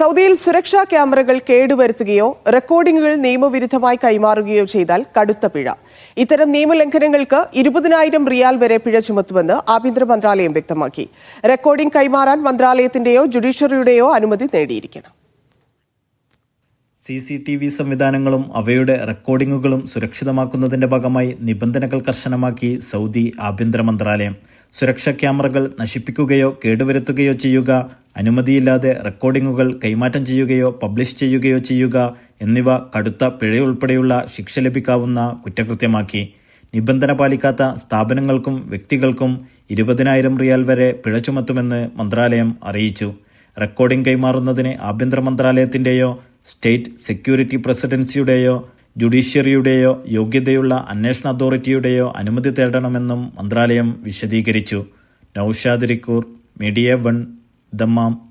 സൗദിയിൽ സുരക്ഷാ ക്യാമറകൾ കേടുവരുത്തുകയോ റെക്കോർഡിംഗുകൾ നിയമവിരുദ്ധമായി കൈമാറുകയോ ചെയ്താൽ കടുത്ത പിഴ. ഇത്തരം നിയമലംഘനങ്ങൾക്ക് ഇരുപതിനായിരം റിയാൽ വരെ പിഴ ചുമത്തുമെന്ന് ആഭ്യന്തര മന്ത്രാലയം വ്യക്തമാക്കി. റെക്കോർഡിംഗ് കൈമാറാൻ മന്ത്രാലയത്തിന്റെയോ ജുഡീഷ്യറിയുടെയോ അനുമതി നേടിയിരിക്കണം. സി സി ടി വി സംവിധാനങ്ങളും അവയുടെ റെക്കോർഡിംഗുകളും സുരക്ഷിതമാക്കുന്നതിന്റെ ഭാഗമായി നിബന്ധനകൾ കർശനമാക്കി സൗദി ആഭ്യന്തര മന്ത്രാലയം. സുരക്ഷാ ക്യാമറകൾ നശിപ്പിക്കുകയോ കേടുവരുത്തുകയോ ചെയ്യുക അനുമതിയില്ലാതെ റെക്കോർഡിങ്ങുകൾ കൈമാറ്റം ചെയ്യുകയോ പബ്ലിഷ് ചെയ്യുകയോ ചെയ്യുക എന്നിവ കടുത്ത പിഴയുൾപ്പെടെയുള്ള ശിക്ഷ ലഭിക്കാവുന്ന കുറ്റകൃത്യമാക്കി. നിബന്ധന പാലിക്കാത്ത സ്ഥാപനങ്ങൾക്കും വ്യക്തികൾക്കും ഇരുപതിനായിരം റിയാൽ വരെ പിഴ ചുമത്തുമെന്ന് മന്ത്രാലയം അറിയിച്ചു. റെക്കോർഡിംഗ് കൈമാറുന്നതിന് ആഭ്യന്തര മന്ത്രാലയത്തിന്റെയോ സ്റ്റേറ്റ് സെക്യൂരിറ്റി പ്രസിഡൻസിയുടെയോ ജുഡീഷ്യറിയുടെയോ യോഗ്യതയുള്ള അന്വേഷണ അതോറിറ്റിയുടെയോ അനുമതി തേടണമെന്നും മന്ത്രാലയം വിശദീകരിച്ചു. Naushad media one домам